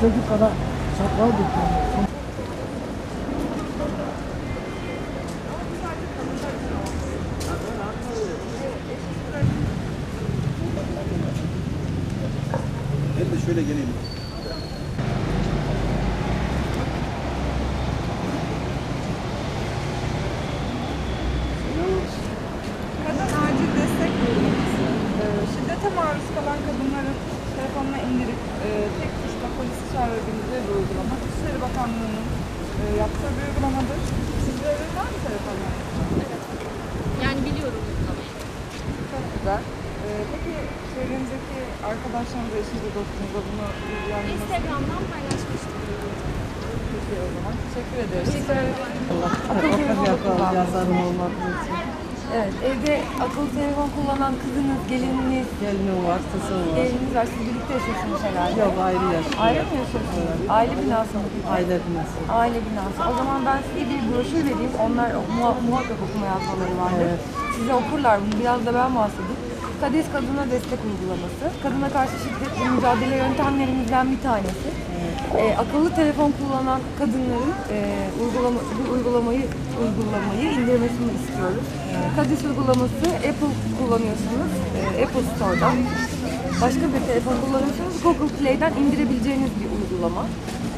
Çocuk kadar saklar dükkanı. Ben de şöyle geleyim. Maruz kalan kadınların telefonuna indirip e, tek tuşla polisi çağırabileceği bir uygulama. İçişleri Bakanlığı'nın e, yaptığı bir uygulamadır. Sizlerin var mı telefonlar? Yani biliyorum uygulamayı. Çok güzel. Ee, peki çevrenizdeki arkadaşlarınıza, eşinize, dostunuza bunu ilgilendirmesi Instagram'dan paylaşmıştım. peki o zaman. Teşekkür ederiz. Sizler Yazarım olmadığı için. Evet, evde akıllı telefon kullanan kızınız, gelininiz, Gelinim var, kızım var. gelininiz var. Siz birlikte yaşıyorsunuz herhalde. Yok ayrı yaşıyor. Aile mi yaşıyorsunuz? Aile binası mı? Aile binası. Aile binası. O zaman ben size bir broşür vereyim. Onlar muha- muhakkak okuma yazmaları vardır. Size okurlar bunu. Biraz da ben bahsedeyim. KADES Kadına Destek Uygulaması. Kadına karşı şiddetle mücadele yöntemlerimizden bir tanesi. Ee, akıllı telefon kullanan kadınların e, uygulama, bu uygulamayı uygulamayı indirmesini istiyoruz. KADES uygulaması Apple kullanıyorsunuz. e, Apple Store'dan. Başka bir telefon kullanıyorsanız Google Play'den indirebileceğiniz bir uygulama.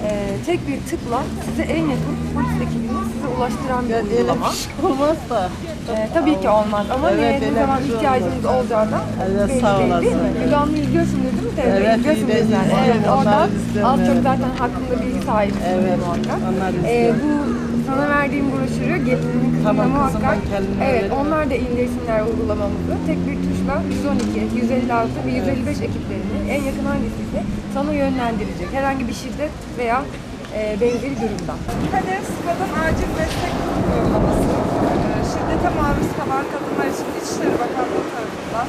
Ee, tek bir tıkla size en yakın polis ekibini size ulaştıran bir uygulama. şey olmaz da. Ee, tabii ki olmaz ama Evet, ne zaman şey ihtiyacınız Evet, belli sağ değil, mi? izliyorsunuz değil mi? Tevbe? Evet, İzliyorsunuz yani. Evet, oradan az çok zaten hakkında bilgi sahibisiniz Evet, muhakkak. onları Ee, bu sana verdiğim broşürü gelininin kızına Tamam, kızım, muhakkak. Evet, veririm. onlar da indirsinler uygulamamızı. Tek bir tuşla 112, 156 ve 155 ekiplerinin en yakın hangisiyse sana yönlendirecek. Herhangi bir şiddet veya e, benzeri durumda. KADES Kadın Acil Destek Uygulaması e, şiddete maruz kalan kadınlar için İçişleri Bakanlığı tarafından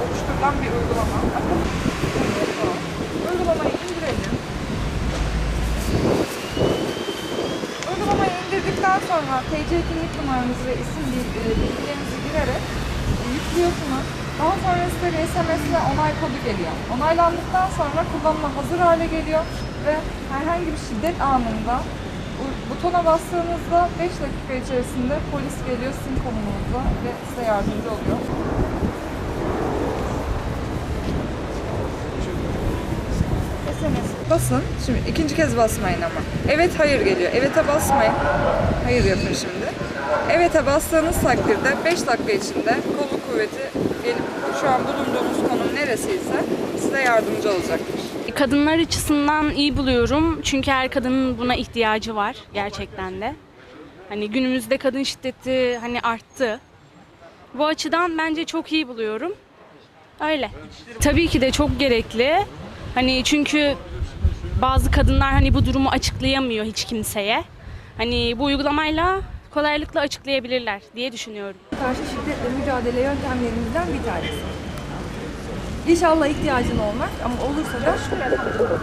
oluşturulan bir uygulama. Akıllı telefon. Uygulamayı indirelim. Uygulamayı indirdikten sonra TC kimlik numaranızı ve isim e, bilgilerinizi girerek e, yüklüyorsunuz. Daha sonra size bir SMS ile onay kodu geliyor. Onaylandıktan sonra kullanıma hazır hale geliyor ve herhangi bir şiddet anında bu- butona bastığınızda 5 dakika içerisinde polis geliyor sizin konumunuzda ve size yardımcı oluyor. SMS basın. Şimdi ikinci kez basmayın ama. Evet hayır geliyor. Evet'e basmayın. Hayır yapın şimdi. Evet'e bastığınız takdirde 5 dakika içinde kolluk kuvveti gelip şu an bulunduğunuz konum neresiyse size yardımcı olacaktır. Kadınlar açısından iyi buluyorum. Çünkü her kadının buna ihtiyacı var gerçekten de. Hani günümüzde kadın şiddeti hani arttı. Bu açıdan bence çok iyi buluyorum. Öyle. Tabii ki de çok gerekli. Hani çünkü bazı kadınlar hani bu durumu açıklayamıyor hiç kimseye. Hani bu uygulamayla kolaylıkla açıklayabilirler diye düşünüyorum. karşı şiddetle mücadele yöntemlerimizden bir tanesi. İnşallah ihtiyacın olmaz ama olursa da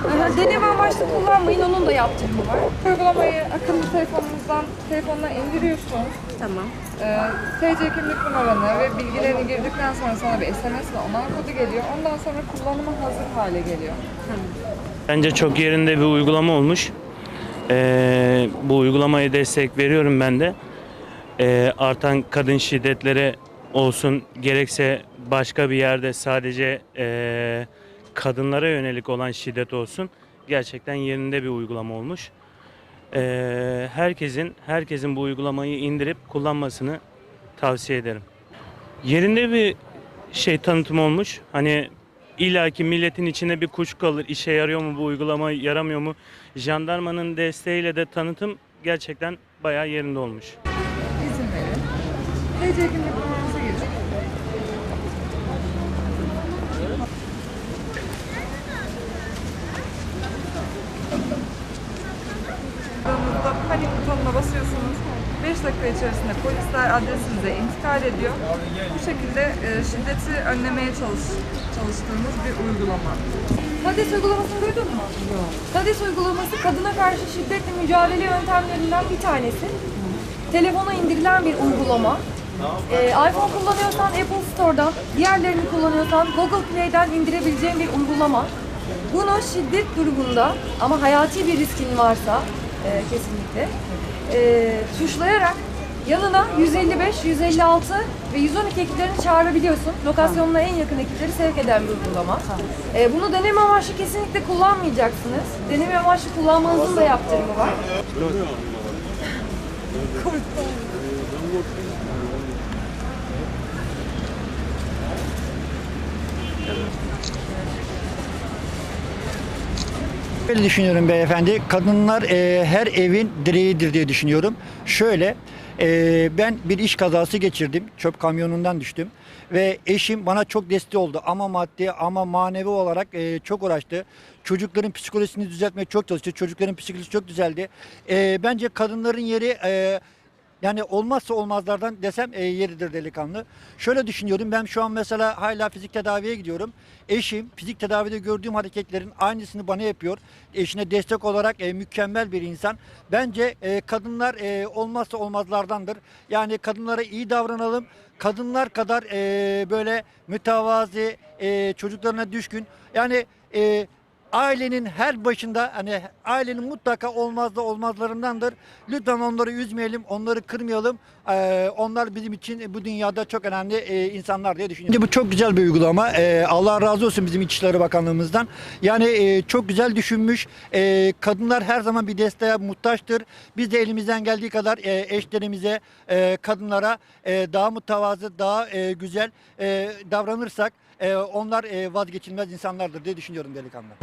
Aha, deneme amaçlı kullanmayın onun da yaptırımı var. Uygulamayı akıllı telefonunuzdan telefonuna indiriyorsunuz. Tamam. Ee, TC kimlik numaranı ve bilgilerini girdikten sonra sana bir SMS ile onay kodu geliyor. Ondan sonra kullanıma hazır hale geliyor. Bence çok yerinde bir uygulama olmuş. Ee, bu uygulamaya destek veriyorum ben de. Ee, artan kadın şiddetlere olsun gerekse başka bir yerde sadece ee, kadınlara yönelik olan şiddet olsun gerçekten yerinde bir uygulama olmuş. Ee, herkesin herkesin bu uygulamayı indirip kullanmasını tavsiye ederim. Yerinde bir şey tanıtım olmuş. Hani illaki milletin içine bir kuş kalır. İşe yarıyor mu bu uygulama, yaramıyor mu? Jandarmanın desteğiyle de tanıtım gerçekten bayağı yerinde olmuş. İzin verin. TC kimlik numaranızı girin. Aranızda panik butonuna basıyorsunuz. 5 dakika içerisinde polisler adresinize intikal ediyor. Bu şekilde e, şiddeti önlemeye çalış, çalıştığımız bir uygulama. KADES uygulamasını duydun mu? Yok. KADES uygulaması kadına karşı şiddetle mücadele yöntemlerinden bir tanesi. Telefona indirilen bir uygulama. Ee, iPhone kullanıyorsan Apple Store'dan, diğerlerini kullanıyorsan Google Play'den indirebileceğin bir uygulama. Bunu şiddet grubunda ama hayati bir riskin varsa e, kesinlikle e, tuşlayarak yanına 155, 156 ve 112 ekiplerini çağırabiliyorsun. Lokasyonuna en yakın ekipleri sevk eden bir uygulama. E, bunu deneme amaçlı kesinlikle kullanmayacaksınız. Deneme amaçlı kullanmanızın da yaptırımı var. Öyle düşünüyorum beyefendi. Kadınlar e, her evin direğidir diye düşünüyorum. Şöyle e, ben bir iş kazası geçirdim. Çöp kamyonundan düştüm. Ve eşim bana çok destek oldu. Ama maddi ama manevi olarak e, çok uğraştı. Çocukların psikolojisini düzeltmeye çok çalıştı. Çocukların psikolojisi çok düzeldi. E, bence kadınların yeri e, yani olmazsa olmazlardan desem e, yeridir delikanlı. Şöyle düşünüyorum ben şu an mesela hala fizik tedaviye gidiyorum. Eşim fizik tedavide gördüğüm hareketlerin aynısını bana yapıyor. Eşine destek olarak e, mükemmel bir insan. Bence e, kadınlar e, olmazsa olmazlardandır. Yani kadınlara iyi davranalım. Kadınlar kadar e, böyle mütevazi, e, çocuklarına düşkün. Yani e, ailenin her başında hani ailenin mutlaka olmazda olmazlarındandır. Lütfen onları üzmeyelim, onları kırmayalım. Ee, onlar bizim için bu dünyada çok önemli e, insanlar diye düşünüyorum. Bu çok güzel bir uygulama. Ee, Allah razı olsun bizim İçişleri Bakanlığımızdan. Yani e, çok güzel düşünmüş. E, kadınlar her zaman bir desteğe muhtaçtır. Biz de elimizden geldiği kadar e, eşlerimize, e, kadınlara e, daha mütevazı, daha e, güzel e, davranırsak e, onlar e, vazgeçilmez insanlardır diye düşünüyorum delikanlı.